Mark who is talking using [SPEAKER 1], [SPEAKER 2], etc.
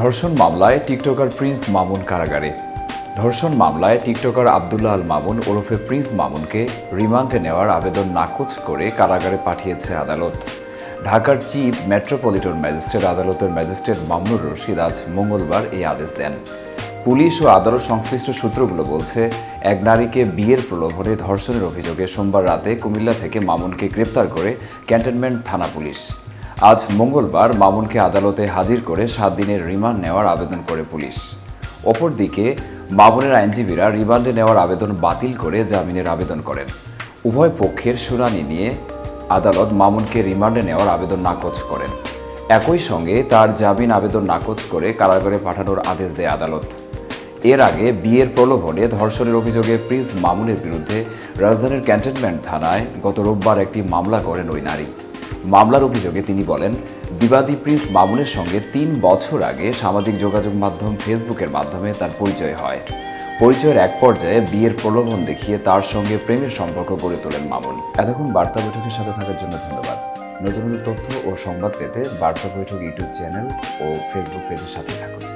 [SPEAKER 1] ধর্ষণ মামলায় TikToker Prince Mamun কারাগারে। ধর্ষণ মামলায় টিকটকার আবদুল্লাহ আল মামুন ওরফে প্রিন্স মামুনকে রিমান্ডে নেওয়ার আবেদন নাকচ করে কারাগারে পাঠিয়েছে আদালত। ঢাকার চিফ মেট্রোপলিটন ম্যাজিস্ট্রেট আদালতের ম্যাজিস্ট্রেট মামুনুর রশিদ আজ মঙ্গলবার এই আদেশ দেন। পুলিশ ও আদালত সংশ্লিষ্ট সূত্রগুলো বলছে, এক নারীকে বিয়ের প্রলোভনে ধর্ষণের অভিযোগে সোমবার রাতে কুমিল্লা থেকে মামুনকে গ্রেপ্তার করে ক্যান্টনমেন্ট থানা পুলিশ। আজ মঙ্গলবার মামুনকে আদালতে হাজির করে সাত দিনের রিমান্ড নেওয়ার আবেদন করে পুলিশ। অপরদিকে, মামুনের আইনজীবীরা রিমান্ডে নেওয়ার আবেদন বাতিল করে জামিনের আবেদন করেন। উভয় পক্ষের শুনানি নিয়ে আদালত মামুনকে রিমান্ডে নেওয়ার আবেদন নাকচ করেন। একই সঙ্গে তার জামিন আবেদন নাকচ করে কারাগারে পাঠানোর আদেশ দেয় আদালত। এর আগে বিয়ের প্রলোভনে ধর্ষণের অভিযোগে প্রিন্স মামুনের বিরুদ্ধে রাজধানীর ক্যান্টনমেন্ট থানায় গত রোববার একটি মামলা করেন ওই নারী। মামলার অভিযোগে তিনি বলেন, বিবাদী প্রিন্স মামুনের সঙ্গে তিন বছর আগে সামাজিক যোগাযোগ মাধ্যম ফেসবুকের মাধ্যমে তার পরিচয় হয়। পরিচয়ের এক পর্যায়ে বিয়ের প্রলোভন দেখিয়ে তার সঙ্গে প্রেমের সম্পর্ক গড়ে তোলেন মামুন। এতক্ষণ বার্তা বৈঠকের সাথে থাকার জন্য ধন্যবাদ। নতুন নতুন তথ্য ও সংবাদ পেতে বার্তা বৈঠক ইউটিউব চ্যানেল ও ফেসবুক পেজের সাথে থাকুন।